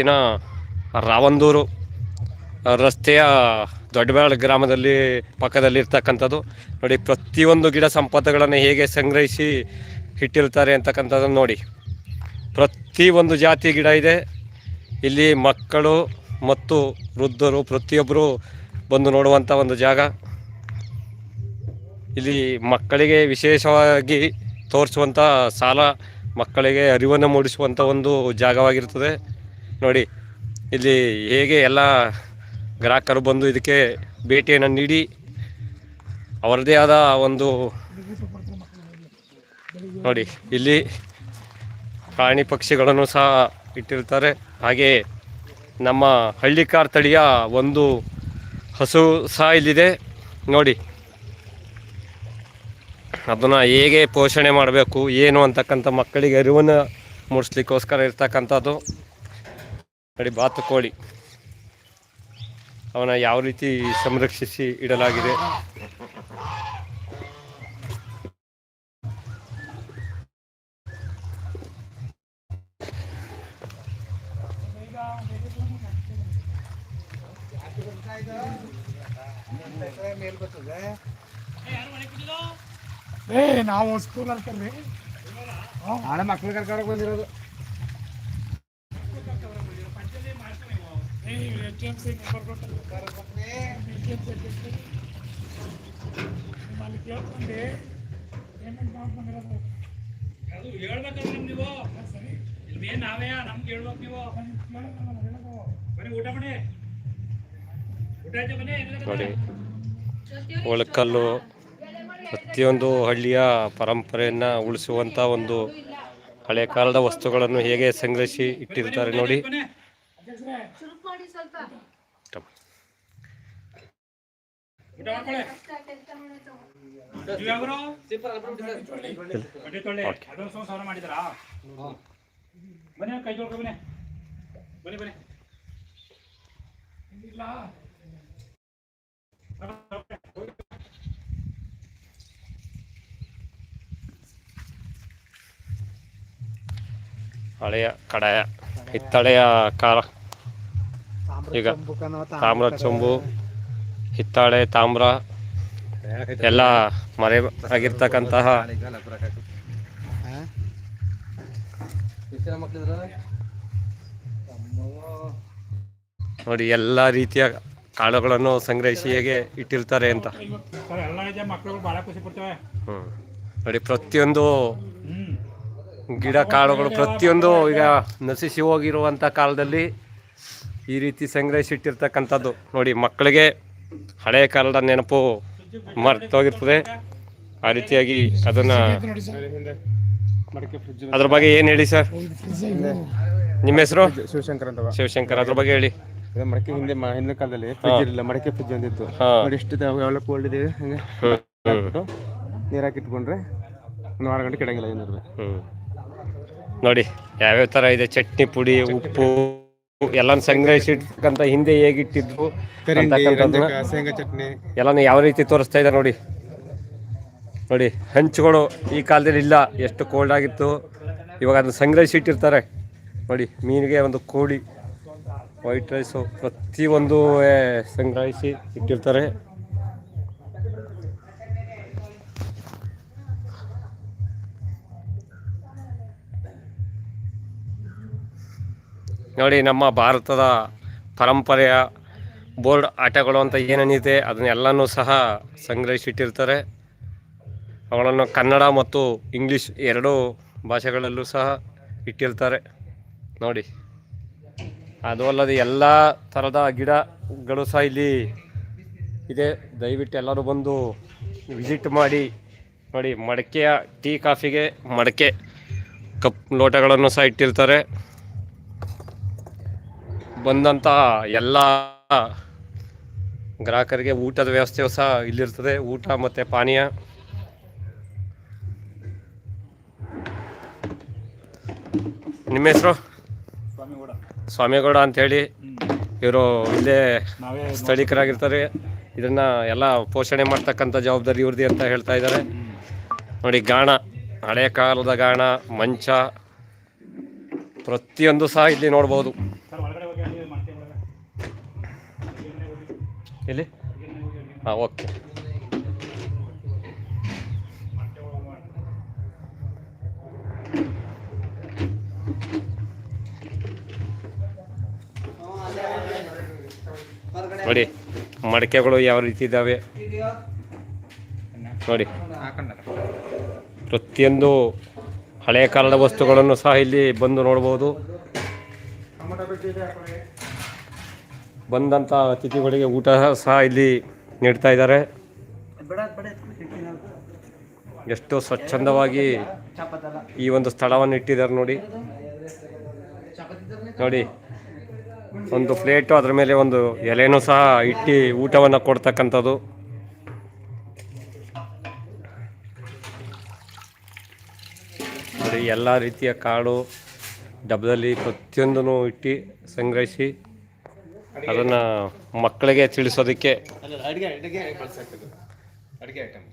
ತಾಲೂಕಿನ ರಾವಂದೂರು ರಸ್ತೆಯ ದೊಡ್ಡಬಾಳ ಗ್ರಾಮದಲ್ಲಿ ಪಕ್ಕದಲ್ಲಿ ಇರ್ತಕ್ಕಂಥದ್ದು ನೋಡಿ, ಪ್ರತಿಯೊಂದು ಗಿಡ ಸಂಪತ್ತುಗಳನ್ನು ಹೇಗೆ ಸಂಗ್ರಹಿಸಿ ಇಟ್ಟಿರ್ತಾರೆ ಅಂತಕ್ಕಂಥದ್ದನ್ನು ನೋಡಿ. ಪ್ರತಿಯೊಂದು ಜಾತಿ ಗಿಡ ಇದೆ. ಇಲ್ಲಿ ಮಕ್ಕಳು ಮತ್ತು ವೃದ್ಧರು ಪ್ರತಿಯೊಬ್ಬರು ಬಂದು ನೋಡುವಂಥ ಒಂದು ಜಾಗ. ಇಲ್ಲಿ ಮಕ್ಕಳಿಗೆ ವಿಶೇಷವಾಗಿ ತೋರಿಸುವಂಥ ಸಾಲ, ಮಕ್ಕಳಿಗೆ ಅರಿವನ್ನು ಮೂಡಿಸುವಂಥ ಒಂದು ಜಾಗವಾಗಿರ್ತದೆ. ನೋಡಿ, ಇಲ್ಲಿ ಹೇಗೆ ಎಲ್ಲ ಗ್ರಾಹಕರು ಬಂದು ಇದಕ್ಕೆ ಭೇಟಿಯನ್ನು ನೀಡಿ, ಅವರದೇ ಆದ ಒಂದು ನೋಡಿ, ಇಲ್ಲಿ ಪ್ರಾಣಿ ಪಕ್ಷಿಗಳನ್ನು ಸಹ ಇಟ್ಟಿರ್ತಾರೆ. ಹಾಗೆ ನಮ್ಮ ಹಳ್ಳಿಕಾರ್ ತಳಿಯ ಒಂದು ಹಸು ಸಹ ಇಲ್ಲಿದೆ. ನೋಡಿ, ಅದನ್ನು ಹೇಗೆ ಪೋಷಣೆ ಮಾಡಬೇಕು, ಏನು ಅಂತಕ್ಕಂಥ ಮಕ್ಕಳಿಗೆ ಅರಿವನ್ನು ಮೂಡಿಸ್ಲಿಕ್ಕೋಸ್ಕರ ಇರ್ತಕ್ಕಂಥದ್ದು. ನೋಡಿ ಬಾತುಕೋಳಿ ಅವನ ಯಾವ ರೀತಿ ಸಂರಕ್ಷಿಸಿ ಇಡಲಾಗಿದೆ. ಏ ನಾವು ಸ್ಕೂಲ್ ನಾಳೆ ಮಕ್ಳು ಕರ್ಕೊಂಡು ಬಂದಿರೋದು. ಅದು. ಹೇಳ್ಬೇಕಲ್ಲ ನಮ್ ನೀವು. ಇಲ್ಲಿ ಮೇನ್ ನಾವೇ ನಮ್ಗೆ ಹೇಳ್ಬೇಕು ನೀವು. ಬನ್ನಿ ಊಟ ಮಾಡಿ. ಊಟ ಆಯ್ತಾ ಬನ್ನಿ? ಏನಿಲ್ಲ ನೋಡಿ ಒಳಕಲ್ಲು ಪ್ರತಿಯೊಂದು ಹಳ್ಳಿಯ ಪರಂಪರೆಯನ್ನು ಉಳಿಸುವಂಥ ಒಂದು ಹಳೆ ಕಾಲದ ವಸ್ತುಗಳನ್ನು ಹೇಗೆ ಸಂಗ್ರಹಿಸಿ ಇಟ್ಟಿರ್ತಾರೆ ನೋಡಿ. ಅದು ಸ್ವಲ್ಪ. ಮಾಡಿದಾರಾ ಬನ್ನಿ ಕೈ ತೊಳ್ಕೊ ಬನ್ನಿ. ಬನ್ನಿ ಬನ್ನಿ. ಹಳೆಯ ಕಡಾಯ ಹಿತ್ತಳೆಯ ಕಾರ ಈಗ ತಾಮ್ರ ಚೊಂಬು ಹಿತ್ತಾಳೆ ತಾಮ್ರ ಎಲ್ಲ ಮರೆ ಆಗಿರ್ತಕ್ಕಂತಹ ನೋಡಿ ಎಲ್ಲ ರೀತಿಯ ಕಾಳುಗಳನ್ನು ಸಂಗ್ರಹಿಸಿ ಹೇಗೆ ಇಟ್ಟಿರ್ತಾರೆ ಅಂತ. ಹ್ಮ್. ನೋಡಿ ಪ್ರತಿಯೊಂದು ಗಿಡ ಕಾಳುಗಳು ಪ್ರತಿಯೊಂದು ಈಗ ನಶಿಸಿ ಹೋಗಿರುವಂಥ ಕಾಲದಲ್ಲಿ ಈ ರೀತಿ ಸಂಗ್ರಹಿಸಿಟ್ಟಿರ್ತಕ್ಕಂಥದ್ದು ನೋಡಿ ಮಕ್ಕಳಿಗೆ ಹಳೆಯ ಕಾಲದ ನೆನಪು ಮರ್ತೋಗಿರ್ತದೆ. ಆ ರೀತಿಯಾಗಿ ಅದನ್ನ ಅದ್ರ ಬಗ್ಗೆ ಏನು ಹೇಳಿ ಸರ್? ನಿಮ್ಮ ಹೆಸರು? ಶಿವಶಂಕರ್ ಅಂತ ಶಿವಶಂಕರ್ ಅದ್ರ ಬಗ್ಗೆ ಹೇಳಿ. ಮಡಕೆ ಹಿಂದೆ ಹಿಂದಿನ ಕಾಲದಲ್ಲಿ ಫ್ರಿಜ್ ಇರಲಿಲ್ಲ ಮಡಕೆ ಫ್ರಿಜ್ ಒಂದಿತ್ತು. ನೋಡಿ ಎಷ್ಟು ಅವೆಲ್ಲ ಕೋಲ್ಡ್ ಇದೆ ಹಂಗೆ ನೀರ್ ಹಾಕಿಟ್ಕೊಂಡ್ರೆ ಒಂದು ಆರು ಗಂಟೆ ಕೆಡಂಗಿಲ್ಲ ಏನಿರ್ಬೇಕು ಹ್ಮ್. ನೋಡಿ ಯಾವ್ಯಾವ ತರ ಇದೆ? ಚಟ್ನಿ ಪುಡಿ ಉಪ್ಪು. ಎಲ್ಲ ಸಂಗ್ರಹಿಸಿರ್ತಕ್ಕಂಥ ಹಿಂದೆ ಹೇಗಿಟ್ಟಿದ್ರು ಶೇಂಗಾ ಚಟ್ನಿ. ಎಲ್ಲನೂ ಯಾವ ರೀತಿ ತೋರಿಸ್ತಾ ಇದೆ ನೋಡಿ. ನೋಡಿ ಹಂಚುಗಳು ಈ ಕಾಲದಲ್ಲಿ ಇಲ್ಲ. ಎಷ್ಟು ಕೋಲ್ಡ್ ಆಗಿತ್ತು. ಇವಾಗ ಅದನ್ನು ಸಂಗ್ರಹಿಸಿಟ್ಟಿರ್ತಾರೆ. ನೋಡಿ ಮೀನಿಗೆ ಒಂದು ಕೋಳಿ ವೈಟ್ ರೈಸು ಪ್ರತಿಯೊಂದು ಸಂಗ್ರಹಿಸಿ ಇಟ್ಟಿರ್ತಾರೆ. ನೋಡಿ, ನಮ್ಮ ಭಾರತದ ಪರಂಪರೆಯ ಬೋರ್ಡ್ ಆಟಗಳು ಅಂತ ಏನೇನಿದೆ, ಅದನ್ನೆಲ್ಲನೂ ಸಹ ಸಂಗ್ರಹಿಸಿಟ್ಟಿರ್ತಾರೆ. ಅವುಗಳನ್ನು ಕನ್ನಡ ಮತ್ತು ಇಂಗ್ಲೀಷ್ ಎರಡೂ ಭಾಷೆಗಳಲ್ಲೂ ಸಹ ಇಟ್ಟಿರ್ತಾರೆ. ನೋಡಿ, ಅದು ಅಲ್ಲದೆ ಎಲ್ಲ ಥರದ ಗಿಡಗಳು ಸಹ ಇಲ್ಲಿ ಇದೆ. ದಯವಿಟ್ಟು ಎಲ್ಲರೂ ಬಂದು ವಿಸಿಟ್ ಮಾಡಿ, ನೋಡಿ, ಮಡಕೆಯ ಟೀ ಕಾಫಿಗೆ ಮಡಕೆ ಕಪ್ ಲೋಟಗಳನ್ನು ಸಹ ಇಟ್ಟಿರ್ತಾರೆ. ಬಂದಂಥ ಎಲ್ಲ ಗ್ರಾಹಕರಿಗೆ ಊಟದ ವ್ಯವಸ್ಥೆಯು ಸಹ ಇಲ್ಲಿರ್ತದೆ. ಊಟ ಮತ್ತು ಪಾನೀಯ. ನಿಮ್ಮ ಹೆಸರು? ಸ್ವಾಮಿಗೌಡ. ಅಂತೇಳಿ. ಇವರು ಇಲ್ಲೇ ಸ್ಥಳೀಕರಾಗಿರ್ತಾರೆ. ಇದನ್ನು ಎಲ್ಲ ಪೋಷಣೆ ಮಾಡ್ತಕ್ಕಂಥ ಜವಾಬ್ದಾರಿ ಇವ್ರದ್ದು ಅಂತ ಹೇಳ್ತಾ ಇದ್ದಾರೆ. ನೋಡಿ ಗಾಣ ಹಳೆಯ ಕಾಲದ ಗಾಣ ಮಂಚ ಪ್ರತಿಯೊಂದು ಸಹ ಇಲ್ಲಿ ನೋಡ್ಬೋದು ಸರ್ ಒಳಗಡೆ ಇಲ್ಲಿ? ಹಾಂ ಓಕೆ ನೋಡಿ, ಮಡಿಕೆಗಳು ಯಾವ ರೀತಿ ಇದ್ದಾವೆ ನೋಡಿ. ಪ್ರತಿಯೊಂದು ಹಳೆಯ ಕಾಲದ ವಸ್ತುಗಳನ್ನು ಸಹ ಇಲ್ಲಿ ಬಂದು ನೋಡ್ಬೋದು. ಬಂದಂಥ ಅತಿಥಿಗಳಿಗೆ ಊಟ ಸಹ ಇಲ್ಲಿ ನೀಡ್ತಾ ಇದ್ದಾರೆ. ಎಷ್ಟು ಸ್ವಚ್ಛಂದವಾಗಿ ಈ ಒಂದು ಸ್ಥಳವನ್ನು ಇಟ್ಟಿದ್ದಾರೆ ನೋಡಿ. ನೋಡಿ, ಒಂದು ಪ್ಲೇಟು ಅದರ ಮೇಲೆ ಒಂದು ಎಲೆನೂ ಸಹ ಇಟ್ಟು ಊಟವನ್ನು ಕೊಡ್ತಕ್ಕಂಥದ್ದು. ನೋಡಿ, ಎಲ್ಲ ರೀತಿಯ ಕಾಳು ಡಬ್ಬದಲ್ಲಿ ಪ್ರತಿಯೊಂದನ್ನು ಇಟ್ಟು ಸಂಗ್ರಹಿಸಿ ಅದನ್ನು ಮಕ್ಕಳಿಗೆ ತಿಳಿಸೋದಕ್ಕೆ ಅಡಿಗೆ ಐಟಮ್